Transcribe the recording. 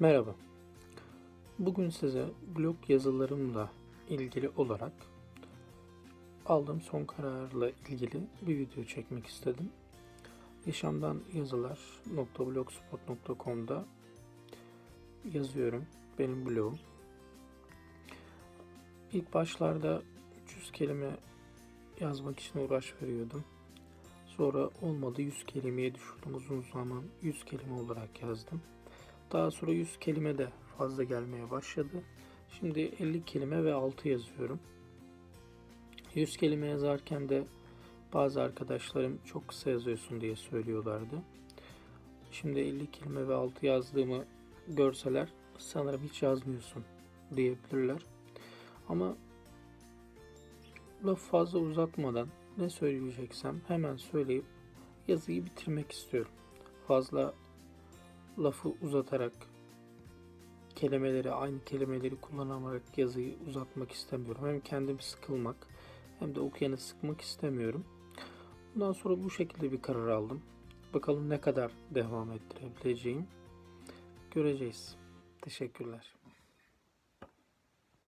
Merhaba. Bugün size blog yazılarımla ilgili olarak aldığım son kararla ilgili bir video çekmek istedim. Yaşamdan yazılar.blogspot.com'da yazıyorum. Benim blogum. İlk başlarda 300 kelime yazmak için uğraş veriyordum. Sonra olmadı 100 kelimeye düşürdüm. Uzun zaman 100 kelime olarak yazdım. Daha sonra 100 kelime de fazla gelmeye başladı. Şimdi 50 kelime ve 6 yazıyorum. 100 kelime yazarken de bazı arkadaşlarım çok kısa yazıyorsun diye söylüyorlardı. Şimdi 50 kelime ve 6 yazdığımı görseler sanırım hiç yazmıyorsun diyebilirler. Ama lafı fazla uzatmadan ne söyleyeceksem hemen söyleyip yazıyı bitirmek istiyorum. Fazla lafı uzatarak kelimeleri aynı kelimeleri kullanarak yazıyı uzatmak istemiyorum. Hem kendim sıkılmak hem de okuyanı sıkmak istemiyorum. Bundan sonra bu şekilde bir karar aldım. Bakalım ne kadar devam ettirebileceğim. Göreceğiz. Teşekkürler.